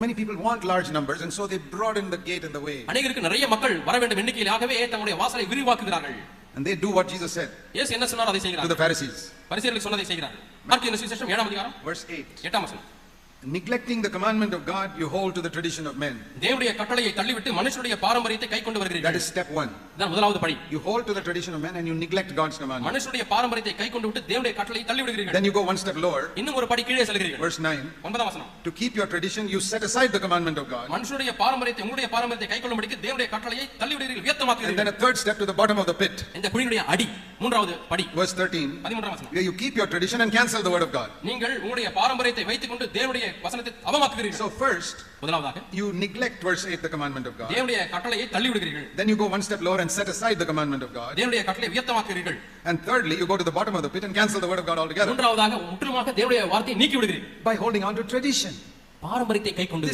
Many people want large numbers and so they broaden the gate and the way. அநேகருக்கு நிறைய மக்கள் வர வேண்டும் எண்ணிக்கையிலாகவே தங்களுடைய வாசலை விரிவாக்குகிறார்கள் And they do what Jesus said இயேசு என்ன சொன்னார் அதை to the செய்கிறார்கள் Pharisees. பரிசேயர்களுக்கு சொன்னதை செய்கிறார்கள் மார்க்கு என்ன சுவிசேஷம் ஏழாம் அதிகாரம் Verse 8. எட்டாம் வசனம் Neglecting the commandment of God, you hold to the tradition of men. தேவனுடைய கட்டளையை தள்ளிவிட்டு மனுஷனுடைய பாரம்பரியத்தை கை கொண்டு That வருகிறீர்கள் is step one. இதுதான் முதலாவது படி You hold to the tradition of men and you neglect God's commandment. மனுஷனுடைய பாரம்பரியத்தை கை கொண்டு விட்டு தேவனுடைய கட்டளையை தள்ளி விடுகிறீர்கள் Then you go one step lower. இன்னும் ஒரு படி கீழே செல்கிறீர்கள் Verse 9. ஒன்பதாம் வசனம் To keep your tradition, you set aside the commandment of God. மனுஷனுடைய பாரம்பரியத்தை உங்களுடைய பாரம்பரியத்தை கை கொள்ளும்படிக்கு தேவனுடைய கட்டளையை தள்ளி விடுகிறீர்கள் And then வியத்தமாக்குகிறீர்கள் a third step to the bottom of the pit. இந்த குழியினுடைய அடி மூன்றாவது படி Verse 13. பதிமூன்றாம் வசனம் Where you keep your tradition and cancel the word of God. நீங்கள் உங்களுடைய பாரம்பரியத்தை வைத்துக் கொண்டு தேவனுடைய வசனத்தை அவமாக்குகிறீர்கள் So first, முதலாவதாக you neglect verse 8, the commandment of God. தேவனுடைய கட்டளையை தள்ளி விடுகிறீர்கள் Then you go one step lower and set aside the commandment of God. தேவனுடைய கட்டளை வியத்தமாக்குகிறீர்கள் And thirdly, you go to the bottom of the pit and cancel the word of God altogether மூன்றாவதாக முற்றிலுமாக தேவனுடைய வார்த்தையை நீக்கி விடுகிறீர்கள் by holding on to tradition. பாரம்பரியத்தை கை கொண்டு